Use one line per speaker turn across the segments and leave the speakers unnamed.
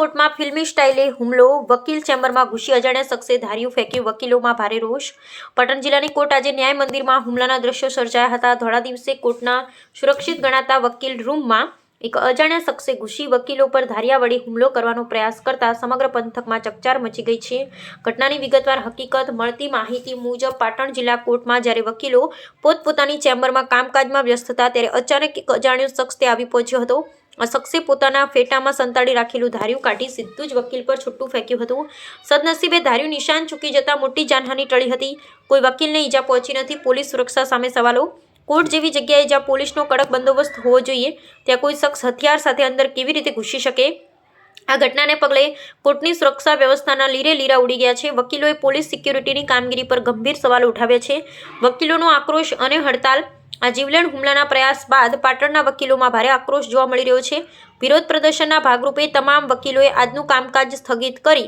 કોર્ટમાં ફિલ્મી સ્ટાઇલે હુમલો, વકીલ ચેમ્બરમાં ઘૂસી અજાણ્યા શખ્સે ધાર્યું ફેંક્યું વકીલોમાં ભારે રોષ. પાટણ જિલ્લાની કોર્ટ આજે ન્યાય મંદિરમાં હુમલાના દ્રશ્યો સર્જાયા હતા. ધોળા દિવસે કોર્ટના સુરક્ષિત ગણાતા વકીલ રૂમમાં એક અજાણ્યા શખ્સે ઘૂસી વકીલો પર ધારિયા વડે હુમલો કરવાનો પ્રયાસ કરતા સમગ્ર પંથકમાં ચકચાર મચી ગઈ છે. ઘટનાની વિગતવાર હકીકત મળતી માહિતી મુજબ પાટણ જિલ્લા કોર્ટમાં જ્યારે વકીલો પોતપોતાની ચેમ્બરમાં કામકાજમાં વ્યસ્ત હતા ત્યારે અચાનક એક અજાણ્યો શખ્સ તે આવી પહોંચ્યો હતો. શખ્સે પોતાના ફેટામાં સંતાડી રાખેલું ધાર્યું કાઢી સીધું જ વકીલ પર છૂટું ફેંક્યું હતું. સદનસીબે ધાર્યું નિશાન ચૂકી જતા મોટી જાનહાની ટળી હતી. કોઈ વકીલને ઈજા પહોંચી નથી, પોલીસ સુરક્ષા સામે સવાલો. કોર્ટ જેવી જગ્યાએ જ્યાં પોલીસનો કડક બંદોબસ્ત હોવો જોઈએ, ત્યાં કોઈ શખ્સ હથિયાર સાથે અંદર કેવી રીતે ઘૂસી શકે? આ ઘટનાને પગલે કોર્ટની સુરક્ષા વ્યવસ્થાના લીરે લીરા ઉડી ગયા છે. વકીલોએ પોલીસ સિક્યુરિટીની કામગીરી પર ગંભીર સવાલો ઉઠાવ્યા છે. વકીલોનો આક્રોશ અને હડતાલ આ જીવલેણ હુમલાના પ્રયાસ બાદ પાટણના વકીલોમાં ભારે આક્રોશ જોવા મળી રહ્યો છે. વિરોધ પ્રદર્શનના ભાગરૂપે તમામ વકીલોએ આજનું કામકાજ સ્થગિત કરી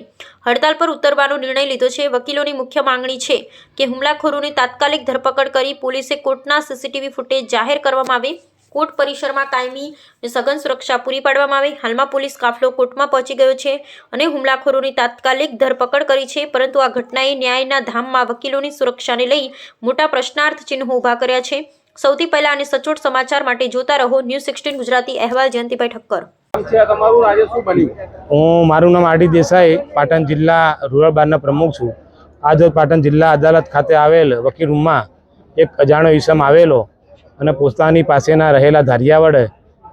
હડતાલ પર ઉતરવાનો નિર્ણય લીધો છે. વકીલોની મુખ્ય માંગણી છે કે હુમલાખોરોની તાત્કાલિક ધરપકડ કરી પોલીસે કોર્ટના સીસીટીવી ફૂટેજ જાહેર કરવામાં આવે. કોર્ટ પરિસરમાં કાયમી સઘન સુરક્ષા પૂરી પાડવામાં આવે. હાલમાં પોલીસ કાફલો કોર્ટમાં પહોંચી ગયો છે અને હુમલાખોરોની તાત્કાલિક ધરપકડ કરી છે. પરંતુ આ ઘટનાએ ન્યાયના ધામમાં વકીલોની સુરક્ષાને લઈ મોટા પ્રશ્નાર્થ ચિહ્નો ઊભા કર્યા છે. સૌથી પહેલા અને સચોટ સમાચાર માટે જોતા રહો ન્યૂઝ સિક્સટીન ગુજરાતી અહેવાલ જયંતિભાઈ ઠક્કર.
નામ છે આ તમારું આજે શું બન્યું?
હું મારું નામ આરડી દેસાઈ પાટણ જિલ્લા રૂરલ બારના પ્રમુખ છું. આજ પાટણ જિલ્લા અદાલત ખાતે આવેલ વકીલ રૂમમાં એક અજાણો ઈસમ આવેલો અને પોતાની પાસેના રહેલા ધારિયા વડે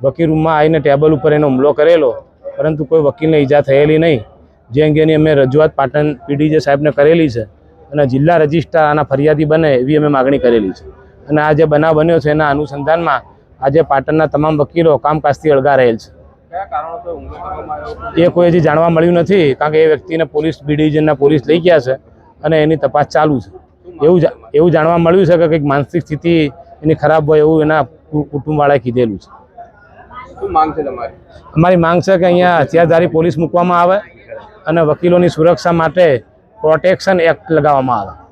વકીલ રૂમમાં આવીને ટેબલ ઉપર એનો હુમલો કરેલો. પરંતુ કોઈ વકીલને ઈજા થયેલી નહીં. જે અંગેની અમે રજૂઆત પાટણ પીડીજે સાહેબને કરેલી છે અને જિલ્લા રજિસ્ટ્રાર આના ફરિયાદી બને એવી અમે માગણી કરેલી છે. અને આ જે બનાવ બન્યો છે એના અનુસંધાનમાં આજે પાટણના તમામ વકીલો કામકાજથી અળગા રહેલ છે. એ કોઈ હજી જાણવા મળ્યું નથી કારણ કે એ વ્યક્તિને પોલીસ બી ડિવિઝનના પોલીસ લઈ ગયા છે અને એની તપાસ ચાલુ છે. એવું એવું જાણવા મળ્યું છે કે કંઈક માનસિક સ્થિતિ એની ખરાબ હોય એવું એના કુટુંબવાળાએ કીધેલું છે. અમારી માંગ છે કે અહીંયા હથિયારધારી પોલીસ મૂકવામાં આવે અને વકીલોની સુરક્ષા માટે પ્રોટેક્શન એક્ટ લગાવવામાં આવે.